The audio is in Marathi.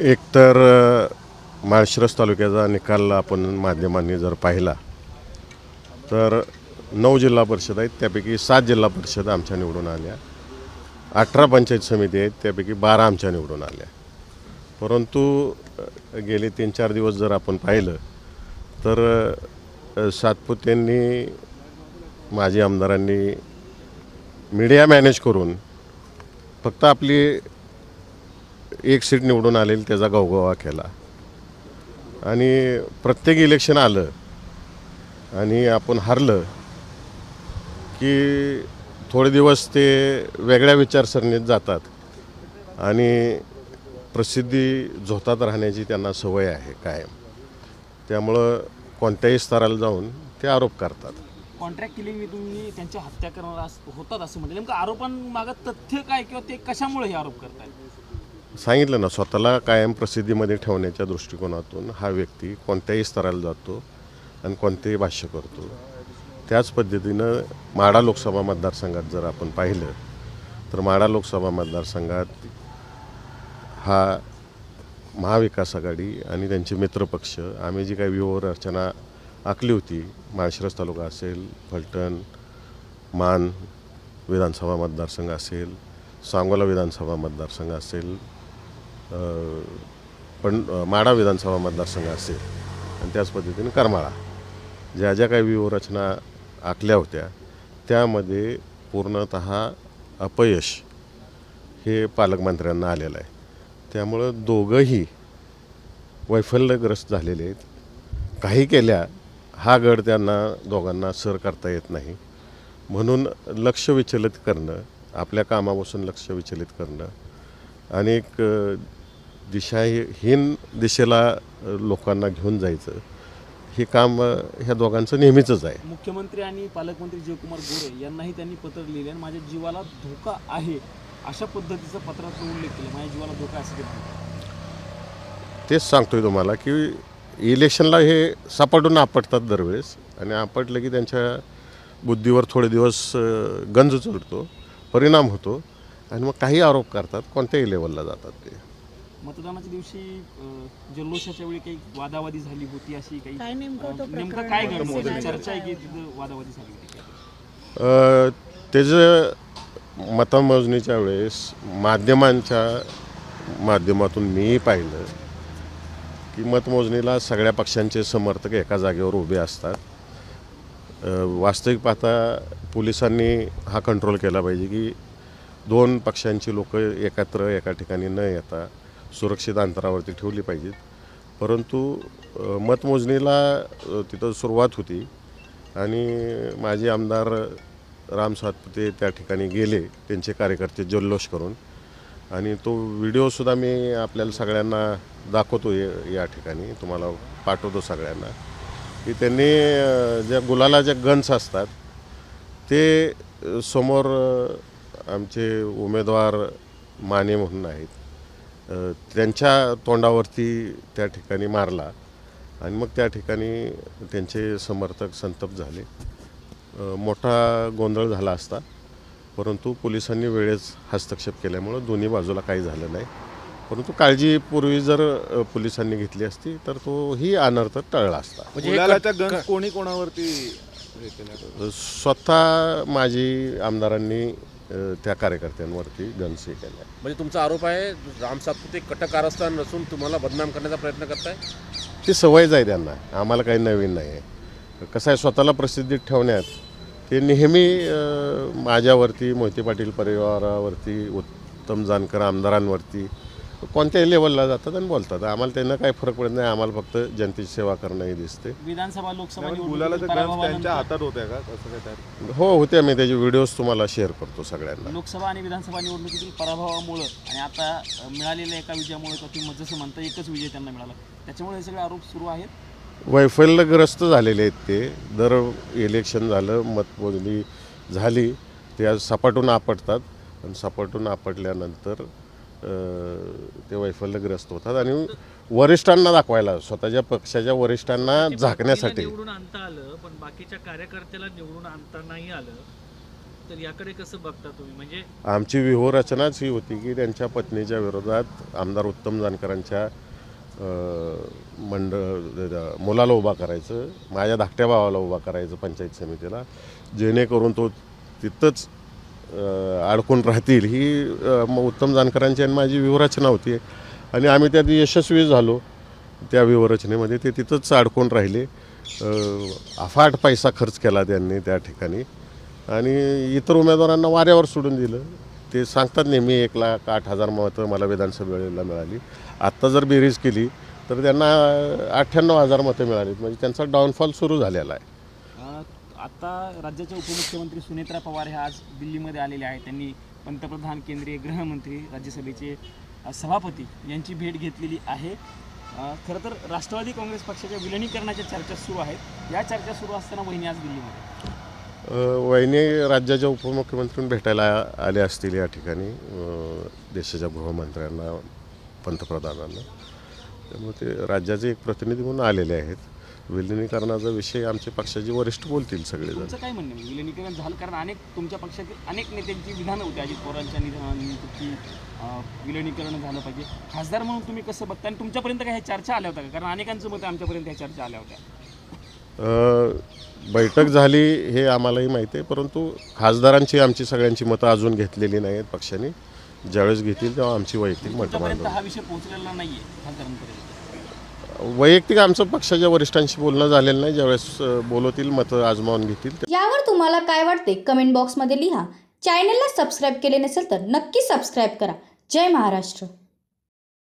एकतर माळशिरस तालुक्याचा निकाल आपण माध्यमांनी जर पाहिला तर नऊ जिल्हा परिषद आहेत त्यापैकी सात जिल्हा परिषद आमच्या निवडून आल्या. अठरा पंचायत समिती आहेत त्यापैकी बारा आमच्या निवडून आल्या. परंतु गेले तीन चार दिवस जर आपण पाहिलं तर सातपुत्यांनी सातपुतेंनी माजी आमदारांनी मीडिया मॅनेज करून फक्त आपली एक सीट निवडून आलेली त्याचा गवगवा केला आणि प्रत्येक इलेक्शन आलं आणि आपण हारलं की थोडे दिवस ते वेगळ्या विचारसरणीत जातात आणि प्रसिद्धी झोतात राहण्याची त्यांना सवय आहे कायम. त्यामुळं कोणत्याही स्तराला जाऊन ते आरोप करतात. कॉन्ट्रॅक्ट किलिंग तुम्ही त्यांच्या हत्या करणार होतात असं म्हणजे नेमकं आरोपांमागं तथ्य काय किंवा ते कशामुळे हे आरोप करतात सांगितलं ना स्वतःला कायम प्रसिद्धीमध्ये ठेवण्याच्या दृष्टिकोनातून हा व्यक्ती कोणत्याही स्तराला जातो आणि कोणतेही भाष्य करतो. त्याच पद्धतीनं माडा लोकसभा मतदारसंघात जर आपण पाहिलं तर माडा लोकसभा मतदारसंघात हा महाविकास आघाडी आणि त्यांचे मित्रपक्ष आम्ही जी काही व्यूहरचना आखली होती माळशिरस तालुका असेल फलटण मान विधानसभा मतदारसंघ असेल सांगोला विधानसभा मतदारसंघ असेल पण माडा विधानसभा मतदारसंघ असेल आणि त्याच पद्धतीने करमाळा. ज्या ज्या काही व्यूहरचना आखल्या होत्या त्यामध्ये पूर्णत अपयश हे पालकमंत्र्यांना आलेलं आहे. त्यामुळं दोघंही वैफल्यग्रस्त झालेले आहेत. काही केल्या हा गड त्यांना दोघांना सर करता येत नाही. म्हणून लक्ष विचलित करणं आपल्या कामापासून लक्ष विचलित करणं आणि एक दिशाहीन दिशेला लोकांना घेऊन जायचं हे काम ह्या दोघांचं नेहमीचंच आहे. मुख्यमंत्री आणि पालकमंत्री जयकुमार गोरे यांनाही त्यांनी पत्र लिहिले आणि माझ्या जीवाला धोका आहे अशा पद्धतीचा पत्रात उल्लेख केला. माझ्या जीवाला धोका आहे असं ते म्हणतात. तेच सांगतोय तुम्हाला की इलेक्शनला हे सापडून आपटतात दरवेळेस आणि आपटलं की त्यांच्या बुद्धीवर थोडे दिवस गंज चढतो परिणाम होतो आणि मग काही आरोप करतात कोणत्याही लेवलला जातात ते. मतदानाच्या दिवशी अं, जल्लोषाच्या वेळी काही वादावादी झाली होती अशी काही काय नेमकं तो अं, नेमकं प्रकरण काय? घडलं? Scenario चर्चा आहे की तिथं वादावादी झाली होती अ, त्याचं मतमोजणीच्या वेळेस माध्यमांच्या माध्यमातून मीही पाहिलं की मतमोजणीला सगळ्या पक्षांचे समर्थक एका जागेवर उभे असतात अ, वास्तविक पाहता पोलिसांनी हा कंट्रोल केला पाहिजे की दोन पक्षांची लोक एकत्र एका ठिकाणी न येता सुरक्षित अंतरावरती ठेवली पाहिजेत. परंतु मतमोजणीला तिथं सुरुवात होती आणि माझे आमदार राम सातपुते त्या ठिकाणी गेले त्यांचे कार्यकर्ते जल्लोष करून. आणि तो व्हिडिओसुद्धा मी आपल्याला सगळ्यांना दाखवतो या- या ठिकाणी. तुम्हाला पाठवतो सगळ्यांना. की त्यांनी ज्या गुलाला ज्या गन्स असतात ते समोर आमचे उमेदवार माने म्हणून आहेत. त्यांच्या तोंडावरती त्या ठिकाणी मारला आणि मग त्या ठिकाणी त्यांचे समर्थक संतप्त झाले. मोठा गोंधळ झाला असता परंतु पोलिसांनी वेळेस हस्तक्षेप केल्यामुळं दोन्ही बाजूला काही झालं नाही. परंतु काळजीपूर्वी जर पोलिसांनी घेतली असती तर तोही अनर्थ टळला असता. म्हणजे कोणी कोणावरती हे? स्वतः माजी आमदारांनी त्या कार्यकर्त्यांवरती गनसे केल्या म्हणजे तुमचा आरोप आहे राम सातपुते कटक कारस्थान नसून तुम्हाला बदनाम करण्याचा प्रयत्न करताय? ती सवयच आहे त्यांना आम्हाला काही नवीन नाही आहे. कसं आहे स्वतःला प्रसिद्धीत ठेवण्यात ते नेहमी माझ्यावरती मोहिते पाटील परिवारावरती उत्तम जानकर आमदारांवरती कोणत्याही लेवलला जातात आणि बोलतात. आम्हाला त्यांना काही फरक पडत नाही. आम्हाला फक्त जनतेची सेवा करणं हे दिसते. विधानसभा लोकसभा गुलालाचा त्यांच्या हातात होत्या का? कसं काय हो होते. मी त्याचे व्हिडिओज तुम्हाला शेअर करतो सगळ्यांना. लोकसभा आणि विधानसभा निवडणुकीतील पराभवामुळं आणि आता अं, मिळालेल्या एका विजयामुळे किंवा तुम्ही जसं म्हणता एकच विजय त्यांना मिळाला. त्याच्यामुळे हे सगळे आरोप सुरू आहेत. वैफल्यग्रस्त झालेले आहेत ते. दर इलेक्शन झालं मतमोजणी झाली ते आज सपाटून आपटतात. आणि सपाटून आपटल्यानंतर ते वैफल्यग्रस्त होतात आणि वरिष्ठांना दाखवायला स्वतःच्या पक्षाच्या वरिष्ठांना झाकण्यासाठी. निवडून आणता आलं पण बाकीच्या कार्यकर्त्याला निवडून आणता नाही आलं तर याकडे कसं बघता तुम्ही? म्हणजे आमची व्यूहरचनाच ही होती की त्यांच्या पत्नीच्या विरोधात आमदार उत्तम जानकरांच्या मंडळ मुलाला उभा करायचं माझ्या धाकट्या भावाला उभा करायचं पंचायत समितीला जेणेकरून तो तिथंच अडकून राहतील. ही म- उत्तम जानकरांची आणि माझी व्यूहरचना होती. आणि आम्ही त्यात यशस्वी झालो. त्या व्यूहरचनेमध्ये ते तिथंच अडकून राहिले. अफाट पैसा खर्च केला त्यांनी त्या ठिकाणी. आणि इतर उमेदवारांना वाऱ्यावर सोडून दिलं. ते सांगतात नेहमी एक लाख आठ हजार मतं मला विधानसभेला मिळाली. आत्ता जर बेरीज केली तर त्यांना अठ्ठ्याण्णव हजार मतं मिळालीत म्हणजे त्यांचा डाऊनफॉल सुरू झालेला आहे. आता राज्याचे उपमुख्यमंत्री सुनेत्रा पवार हे आज दिल्लीमध्ये आलेले आहेत. त्यांनी पंतप्रधान केंद्रीय गृहमंत्री राज्यसभेचे सभापती यांची भेट घेतलेली आहे. खरं तर राष्ट्रवादी काँग्रेस पक्षाच्या विलिनीकरणाच्या चर्चा सुरू आहेत. या चर्चा सुरू असताना वहिनी आज दिल्लीमध्ये वहिनी राज्याच्या उपमुख्यमंत्र्यांना भेटायला आले असतील या ठिकाणी देशाच्या गृहमंत्र्यांना पंतप्रधानांना. त्यामुळे ते राज्याचे एक प्रतिनिधी म्हणून आलेले आहेत. विलिनीकरणाचा विषय आमचे पक्षाचे वरिष्ठ बोलतील सगळेजण. तुमचं काय म्हणणं आहे? विलिनीकरण झालं कारण अनेक तुमच्या पक्षातील अनेक नेत्यांची विधानं होती. अजित पवारांच्या निधनानंतर की अ, विलिनीकरण झालं पाहिजे. खासदार म्हणून तुम्ही कसं बघता? आणि तुमच्यापर्यंत काय ह्या चर्चा आल्या होत्या का? कारण अनेकांचं मत आहे आमच्यापर्यंत ह्या चर्चा आल्या होत्या. अ, बैठक झाली हे आम्हालाही माहिती आहे परंतु खासदारांची आमची सगळ्यांची मतं अजून घेतलेली नाही आहेत पक्षाने. ज्यावेळेस घेतील तेव्हा आमची वैयक्तिक मतं तुमच्यापर्यंत मांडू. हा विषय पोहोचलेला नाहीये खासदारांपर्यंत. वैयक्तिक आमचं पक्षाच्या वरिष्ठांशी बोलणं झालेलं नाही. ज्यावेळेस बोलवतील मतं आजमावून घेतील. यावर तुम्हाला काय वाटते? कमेंट बॉक्समध्ये लिहा. चॅनलला सबस्क्राईब केले नसेल तर नक्की सबस्क्राईब करा. जय महाराष्ट्र.